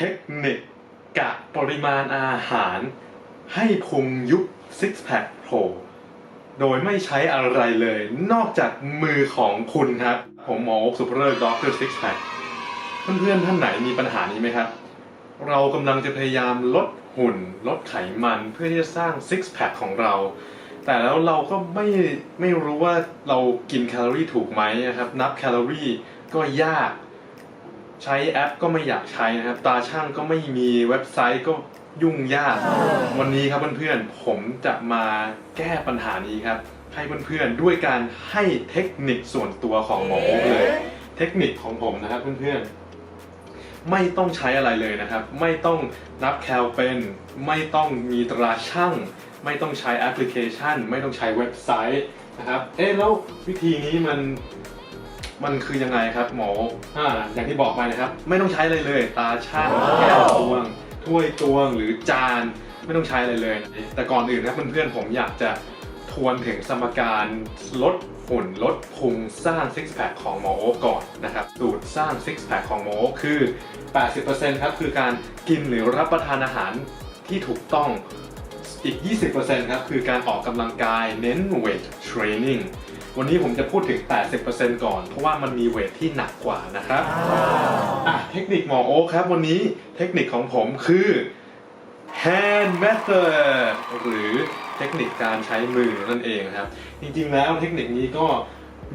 เทคนิคกะปริมาณอาหาร ให้พุงยุบซิกแพคโผล่โดยไม่ใช้อะไรเลย นอกจากมือของคุณครับ ผมหมอสุภเริกด็อกเตอร์ซิกแพคเพื่อนๆท่านไหนมีปัญหานี้ไหมครับ เรากำลังจะพยายามลดหุ่น ลดไขมันเพื่อที่จะสร้างซิกแพคของเรา แต่แล้วเราก็ไม่ไม่รู้ว่าเรากินแคลอรี่ถูกไหมนะครับ นับแคลอรี่ก็ยาก ใช้แอปก็ไม่อยากใช้นะครับ ตาช่างก็ไม่มีเว็บไซต์ก็ยุ่งยาก วันนี้ครับเพื่อนๆ ผมจะมาแก้ปัญหานี้ครับ ให้เพื่อนๆ ด้วยการให้เทคนิคส่วนตัวของหมอโอ๊คเลย เทคนิคของผมนะครับเพื่อนๆ ไม่ต้องใช้อะไรเลยนะครับ ไม่ต้องนับแคลเป็น ไม่ต้องมีตราช่าง ไม่ต้องใช้แอปพลิเคชัน ไม่ต้องใช้เว็บไซต์นะครับ เอ๊ะแล้ววิธีนี้มัน มันคือยังไงครับหมออ่าอย่างที่บอกไปนะครับ ไม่ต้องใช้อะไรเลย ตาช่างแก้วตวง ถ้วยตวงหรือจานไม่ต้องใช้อะไรเลยนะแต่ก่อนอื่นนะเพื่อนๆผมอยากจะทวนถึงสมการลดหุ่นลดพุงสร้างซิกแพคของหมอโอ๊คก่อนนะครับสูตรสร้างซิกแพคของหมอโอ๊คคือ 80%ครับคือการกินหรือรับประทานอาหารที่ถูกต้องอีก 20%ครับคือการออกกำลังกายเน้นเวทเทรนนิ่ง วันนี้ผมจะพูดถึง 80%ก่อน เพราะว่ามันมีเวทที่หนักกว่านะครับอะเทคนิคหมอโอ๊คครับ วันนี้เทคนิคของผมคือ hand method หรือเทคนิคการใช้มือนั่นเองครับ จริงๆแล้วเทคนิคนี้ก็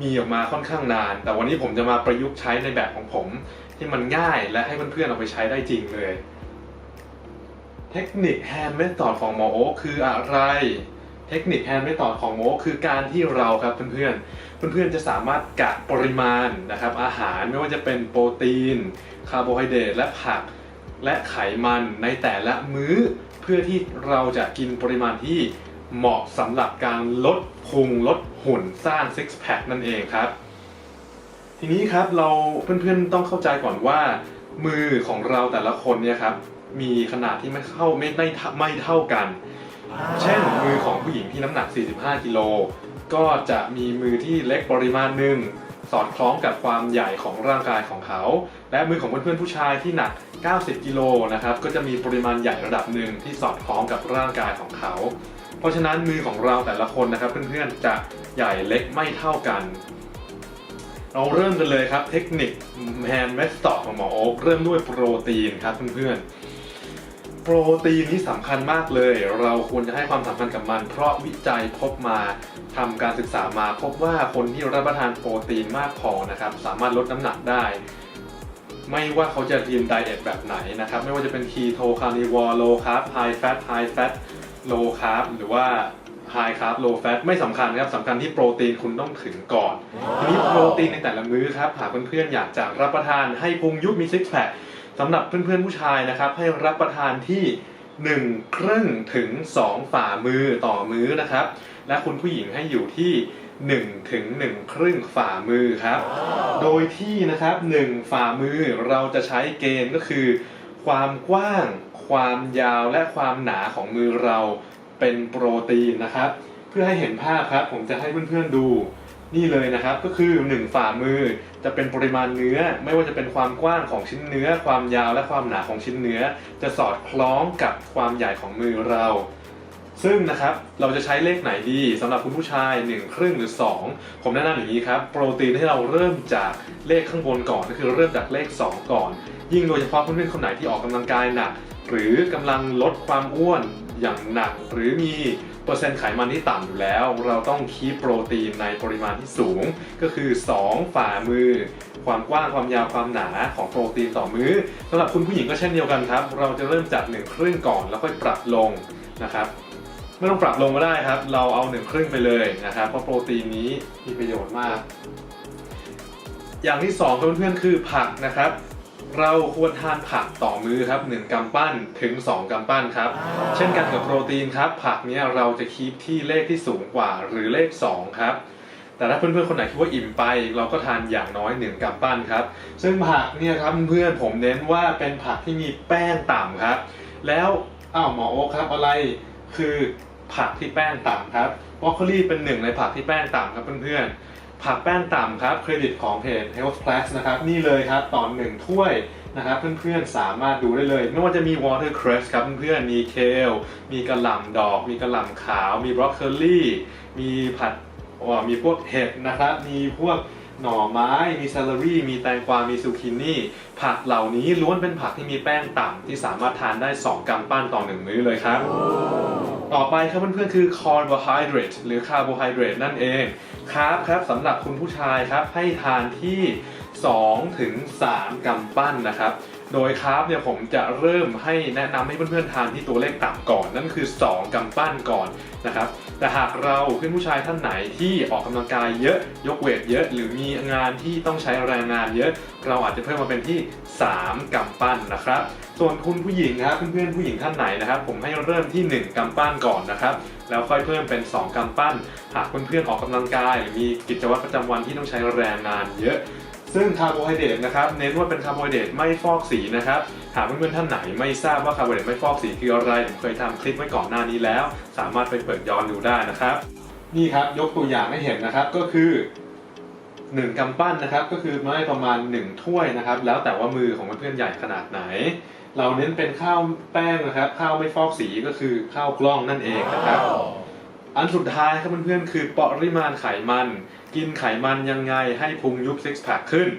มีออกมาค่อนข้างนาน แต่วันนี้ผมจะมาประยุกต์ใช้ในแบบของผม ที่มันง่ายและให้เพื่อนๆเอาไปใช้ได้จริงเลย เทคนิค hand method ของหมอโอ๊คคืออะไร เทคนิค hand method ของหมคคือการที่เราครับเพื่อนๆ เพื่อนๆจะสามารถกะปริมาณนะครับอาหารไม่ว่าจะเป็นโปรตีน คาร์โบไฮเดรตและผักและไขมันในแต่ละมื้อ เพื่อที่เราจะกินปริมาณที่เหมาะสำหรับการลดพุงลดหุ่นสร้างซิกแพคนั่นเองครับ ทีนี้ครับเราเพื่อนๆต้องเข้าใจก่อนว่า มือของเราแต่ละคนเนี่ยครับมีขนาดที่ไม่เข้าไม่ไม่ไม่เท่ากัน เช่นมือของผู้หญิงที่น้ำหนัก 45 กิโล ก็จะมีมือที่เล็กปริมาณหนึ่งสอดคล้องกับความใหญ่ของร่างกายของเขา และมือของเพื่อนๆผู้ชายที่หนัก 90 กิโลนะครับ ก็จะมีปริมาณใหญ่ระดับหนึ่งที่สอดคล้องกับร่างกายของเขา เพราะฉะนั้นมือของเราแต่ละคนนะครับเพื่อนๆจะใหญ่เล็กไม่เท่ากัน เราเริ่มกันเลยครับเทคนิคแฮนด์เมสตอของหมอโอ๊คเริ่มด้วยโปรตีนครับเพื่อนๆ โปรตีนนี่สำคัญมากเลย เราควรจะให้ความสำคัญกับมัน เพราะวิจัยพบมาทำการศึกษามา พบว่าคนที่รับประทานโปรตีนมากพอนะครับ สามารถลดน้ำหนักได้ ไม่ว่าเขาจะทีมไดเอทแบบไหนนะครับ ไม่ว่าจะเป็นคีโตคาร์นิวอร์โลคาร์บไฮแฟตไฮแฟตโลคาร์บหรือว่าไฮคาร์บโลแฟตไม่สำคัญครับสำคัญที่โปรตีนคุณต้องถึงก่อนทีนี้โปรตีนในแต่ละมื้อครับหากเพื่อนๆอยากจะรับประทานให้พุงยุบมีซิกแพค สำหรับเพื่อนๆผู้ชายนะครับ ให้รับประทานที่1ครึ่งถึง 2 ฝ่ามือต่อมื้อนะครับ และคุณผู้หญิงให้อยู่ที่1ถึง1ครึ่งฝ่ามือครับ โดยที่นะครับ1ฝ่ามือเราจะใช้เกณฑ์ก็คือ ความกว้าง ความยาวและความหนาของมือเราเป็นโปรตีนนะครับ เพื่อให้เห็นภาพครับ ผมจะให้เพื่อนๆดู นี่เลยนะครับก็คือ 1 ฝ่ามือจะเป็นปริมาณเนื้อ ไม่ว่าจะเป็นความกว้างของชิ้นเนื้อ ความยาวและความหนาของชิ้นเนื้อ จะสอดคล้องกับความใหญ่ของมือเรา ซึ่งนะครับเราจะใช้เลขไหนดีสำหรับคุณผู้ชาย1ครึ่งหรือ 2 ผมแนะนำอย่างนี้ครับ โปรตีนให้เราเริ่มจากเลขข้างบนก่อนก็คือเริ่มจากเลข 2 ก่อน ยิ่งโดยเฉพาะเพื่อนๆคนไหนที่ออกกำลังกายหนักหรือกำลังลดความอ้วนอย่างหนัก หรือมีเปอร์เซ็นต์ไขมันที่ต่ำอยู่แล้ว เราต้องคีปโปรตีนในปริมาณที่สูง ก็คือ 2 ฝ่ามือ ความกว้างความยาวความหนาของโปรตีนต่อมื้อสำหรับคุณผู้หญิงก็เช่นเดียวกันครับ เราจะเริ่มจาก1ครึ่งก่อนแล้วค่อยปรับลงนะครับไม่ต้องปรับลงก็ได้ครับ เราเอาหนึ่งครึ่งไปเลยนะครับ เพราะโปรตีนนี้มีประโยชน์มาก อย่างที่สองเพื่อนๆคือผักนะครับ เราควรทานผักต่อมื้อครับ 1กำปั้นถึง 2กำปั้นครับ เช่นกันกับโปรตีนครับ ผักเนี้ยเราจะคีปที่เลขที่สูงกว่าหรือเลข 2 ครับ แต่ถ้าเพื่อนๆคนไหนคิดว่าอิ่มไป เราก็ทานอย่างน้อย1กำปั้นครับ ซึ่งผักเนี่ยครับเพื่อนๆผมเน้นว่าเป็นผักที่มีแป้งต่ำครับ แล้วอ้าวหมอโอ๊คครับอะไรคือผักที่แป้งต่ำครับบรอกโคลีเป็นหนึ่งในผักที่แป้งต่ำครับเพื่อนๆ ผักแป้งต่ำครับ เครดิตของเพจ Health Plus นะครับ นี่เลยครับต่อหนึ่งถ้วยนะครับเพื่อนๆสามารถดูได้เลย ไม่ว่าจะมี watercress ครับเพื่อนๆมีเคล มีกระหล่ำดอก มีกระหล่ำขาว มีบรอกโคลีมีผัดอ่ามีพวกเห็ดนะครับ มีพวกหน่อไม้ มีซ e ล e รี่ มีแตงกวา มีซูกินี่ ผักเหล่านี้ล้วนเป็นผักที่มีแป้งต่ำที่สามารถทานได้ 2กรัมปั้นต่อ1มื้อเลยครับ ต่อไปครับเพื่อนๆคือ carbohydrate หรือคาร์โบไฮเดรตนั่นเองครับครับสำหรับคุณผู้ชายครับให้ทานที่2ถึง3กำปั้นนะครับ โดยครับเนี่ยผมจะเริ่มให้แนะนำให้เพื่อนๆทานที่ตัวเลขต่ำก่อน นั่นคือ 2กำปั้นก่อนนะครับ แต่หากเราเพื่อนผู้ชายท่านไหนที่ออกกำลังกายเยอะยกเวทเยอะ หรือมีงานที่ต้องใช้แรงงานเยอะ เราอาจจะเพิ่มมาเป็นที่ 3กำปั้นนะครับ ส่วนคุณผู้หญิงนะครับเพื่อนๆผู้หญิงท่านไหนนะครับ ผมให้เริ่มที่ 1กำปั้นก่อนนะครับแล้วค่อยเพิ่มเป็น 2กำปั้น หากเพื่อนๆออกกำลังกาย หรือมีกิจวัตรประจำวันที่ต้องใช้แรงงานเยอะ ซึ่งคาร์โบไฮเดรตนะครับเน้นว่าเป็นคาร์โบไฮเดรตไม่ฟอกสีนะครับ หากเพื่อนๆท่านไหนไม่ทราบว่าคาร์โบไฮเดรตไม่ฟอกสีคืออะไรผมเคยทำคลิปไว้ก่อนหน้านี้แล้ว สามารถไปเปิดย้อนดูได้นะครับ นี่ครับยกตัวอย่างให้เห็นนะครับก็คือ1กำปั้นนะครับก็คือไม่ประมาณ 1 ถ้วยนะครับ แล้วแต่ว่ามือของเพื่อนๆใหญ่ขนาดไหน เราเน้นเป็นข้าวแป้งนะครับ ข้าวไม่ฟอกสีก็คือข้าวกล้องนั่นเองนะครับ อันสุดท้ายครับเพื่อนๆคือปริมาณไขมัน กินไขมันยังไงให้พุงยุบซิกแพคขึ้น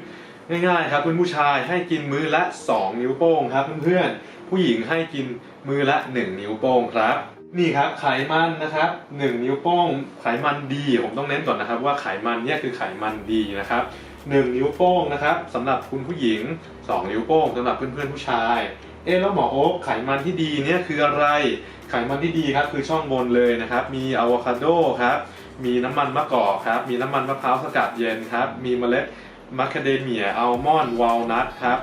ง่ายๆครับเพื่อนผู้ชายให้กินมือละ 2 นิ้วโป้งครับเพื่อนๆผู้หญิงให้กินมือละ 1 นิ้วโป้งครับ นี่ครับไขมันนะครับ 1 นิ้วโป้ง ไขมันดีผมต้องเน้นก่อนนะครับ ว่าไขมันเนี่ยคือไขมันดีนะครับ1นิ้วโป้งนะครับสำหรับคุณผู้หญิง 2 นิ้วโป้งสำหรับเพื่อนๆผู้ชายเอ๊แล้วหมอโอ๊คไขมันที่ดีเนี่ยคืออะไร ไขมันที่ดีครับคือช่องบนเลยนะครับ มีอะโวคาโดครับ มีน้ำมันมะกอกครับ มีน้ำมันมะพร้าวสกัดเย็นครับ มีเมล็ด มัคคาเดเมียอัลมอนด์วอลนัทครับ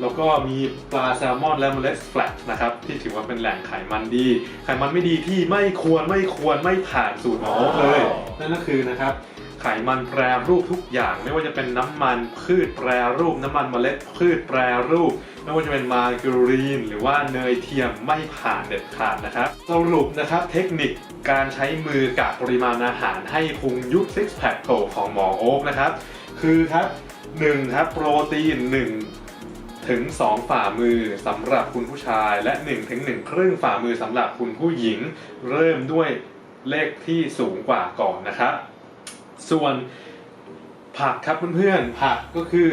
แล้วก็มีปลาแซลมอนและเมล็ดแฟลกนะครับที่ถือว่าเป็นแหล่งไขมันดี ไขมันไม่ดีที่ไม่ควรไม่ควรไม่ผ่านสูตรหมอโอ๊คเลย นั่นก็คือนะครับไขมันแปรรูปทุกอย่าง ไม่ว่าจะเป็นน้ำมันพืชแปรรูปน้ำมันเมล็ดพืชแปรรูป ไม่ว่าจะเป็นมาการีน หรือว่าเนยเทียมไม่ผ่านเด็ดขาดนะครับสรุปนะครับเทคนิคการใช้มือกะปริมาณอาหารให้พุงยุบซิกแพคโผล่ของหมอโอ๊กนะครับ คือครับ1ครับโปรตีน1ถึง2ฝ่ามือสำหรับคุณผู้ชาย และ1ถึง1ครึ่งฝ่ามือสำหรับคุณผู้หญิง เริ่มด้วยเลขที่สูงกว่าก่อนนะครับ ส่วนผักครับเพื่อนๆ ผักก็คือ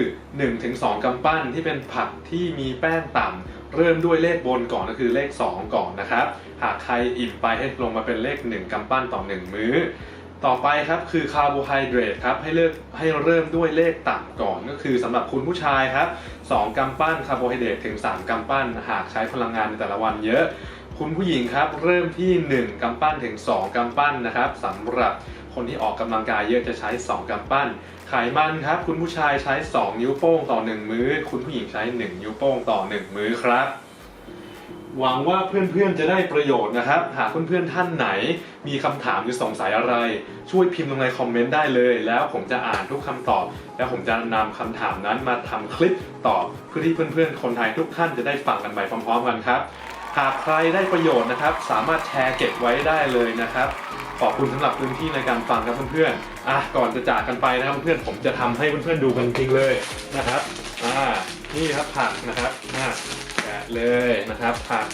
1-2กำปั้นที่เป็นผักที่มีแป้งต่ำเริ่มด้วยเลขบนก่อนก็คือเลข 2 ก่อนนะครับ หากใครอิ่มไปให้ลงมาเป็นเลข 1กำปั้นต่อ 1 มื้อ ต่อไปครับคือคาร์โบไฮเดรตครับให้เลือกให้เริ่มด้วยเลขต่ำก่อนก็คือสำหรับคุณผู้ชายครับ2กำปั้นคาร์โบไฮเดรตถึง 3กำปั้น หากใช้พลังงานในแต่ละวันเยอะ คุณผู้หญิงครับเริ่มที่ 1กำปั้นถึง 2กำปั้นนะครับสำหรับคนที่ออกกำลังกายเยอะจะใช้ 2กำปั้น ไขมันครับ คุณผู้ชายใช้ 2 นิ้วโป้งต่อ 1 มื้อ คุณผู้หญิงใช้ 1 นิ้วโป้งต่อ 1 มื้อครับ หวังว่าเพื่อนๆจะได้ประโยชน์นะครับ หากเพื่อนๆท่านไหน มีคำถามหรือสงสัยอะไร ช่วยพิมพ์ลงในคอมเมนต์ได้เลย แล้วผมจะอ่านทุกคำตอบ แล้วผมจะนำคำถามนั้นมาทำคลิปตอบเพื่อที่เพื่อนๆ คนไทยทุกท่านจะได้ฟังกันไปพร้อม ๆ กันครับ หากใครได้ประโยชน์นะครับ สามารถแชร์เก็บไว้ได้เลยนะครับขอบคุณสำหรับพื้นที่ในการฟังครับเพื่อนๆอะก่อนจะจากกันไปนะครับเพื่อนๆผมจะทำให้เพื่อนๆดูกันจริงเลยนะครับอ่านี่ครับผักนะครับอ่า เลยนะครับผัก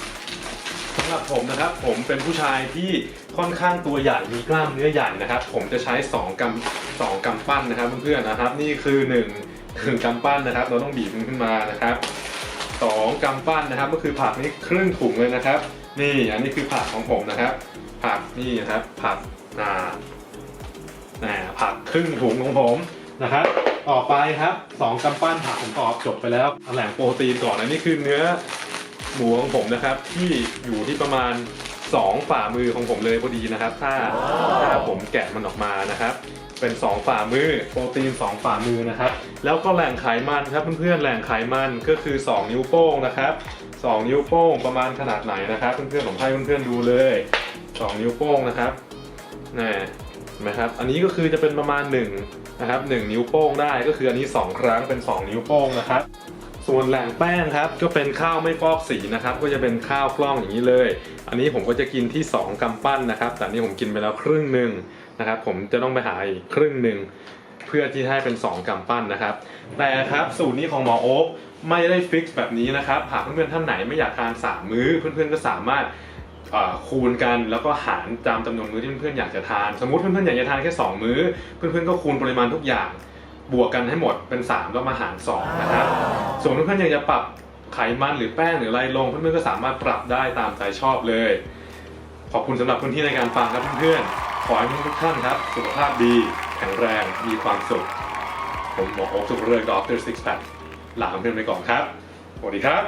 สำหรับผมนะครับผมเป็นผู้ชายที่ค่อนข้างตัวใหญ่มีกล้ามเนื้อใหญ่นะครับ ผมจะใช้2กำสองกำปั้นนะครับเพื่อนๆนะครับ นี่คือ1นึ่งถึงกำปั้นนะครับ เราต้องบีบมันขึ้นมานะครับสองกำปั้นนะครับ ก็คือผักนี่ครึ่งถุงเลยนะครับ นี่อันนี้คือผักของผมนะครับ ผักนี่นะครับ ผักอ่าแหมผักครึ่งถุงของผมนะครับ ต่อไปครับสองกำปั้นผักผมตอบจบไปแล้วแหล่งโปรตีนก่อนอันนี้คือเนื้อ หมูของผมนะครับ ที่อยู่ที่ประมาณ 2 ฝ่ามือของผมเลยพอดีนะครับ ถ้าถ้าผมแกะมันออกมานะครับ เป็น 2 ฝ่ามือโปรตีน 2 ฝ่ามือนะครับ แล้วก็แหล่งไขมันครับเพื่อนๆแหล่งไขมันก็คือ 2 นิ้วโป้งนะครับ 2 นิ้วโป้งประมาณขนาดไหนนะครับ เพื่อนๆผมให้เพื่อนๆดูเลย 2 นิ้วโป้งนะครับนี่เห็นไหมครับอันนี้ก็คือจะเป็นประมาณ1นะครับ1นิ้วโป้งได้ก็คืออันนี้ 2 ครั้งเป็น 2 นิ้วโป้งนะครับ ส่วนแหล่งแป้งครับ ก็เป็นข้าวไม่ฟอกสีนะครับ ก็จะเป็นข้าวกล้องอย่างนี้เลย อันนี้ผมก็จะกินที่ 2กำปั้นนะครับ แต่นี่ผมกินไปแล้วครึ่งหนึ่งนะครับ ผมจะต้องไปหาอีกครึ่งหนึ่งเพื่อที่ให้เป็น 2กำปั้นนะครับ แต่ครับสูตรนี้ของหมอโอ๊คไม่ได้ฟิกแบบนี้นะครับหากเพื่อนๆท่านไหนไม่อยากทานสามมื้อ เพื่อนๆก็สามารถคูณกันแล้วก็หารตามจำนวนมื้อที่เพื่อนๆอยากจะทาน สมมติเพื่อนๆอยากจะทานแค่ 2 มื้อ เพื่อนๆก็คูณปริมาณทุกอย่าง บวกกันให้หมดเป็น3แล้วมาหาร2นะครับส่วนเพื่อนๆอยากจะปรับไขมันหรือแป้งหรืออะไรลงเพื่อนๆก็สามารถปรับได้ตามใจชอบเลย ขอบคุณสำหรับพื้นที่ในการฟังครับเพื่อนๆขอให้เพื่อนๆทุกท่านครับ สุขภาพดี แข็งแรงมีความสุข ผมหมอโอ๊คสุขเริกดรซิกแพคลาเพื่อนๆไปก่อนครับสวัสดีครับ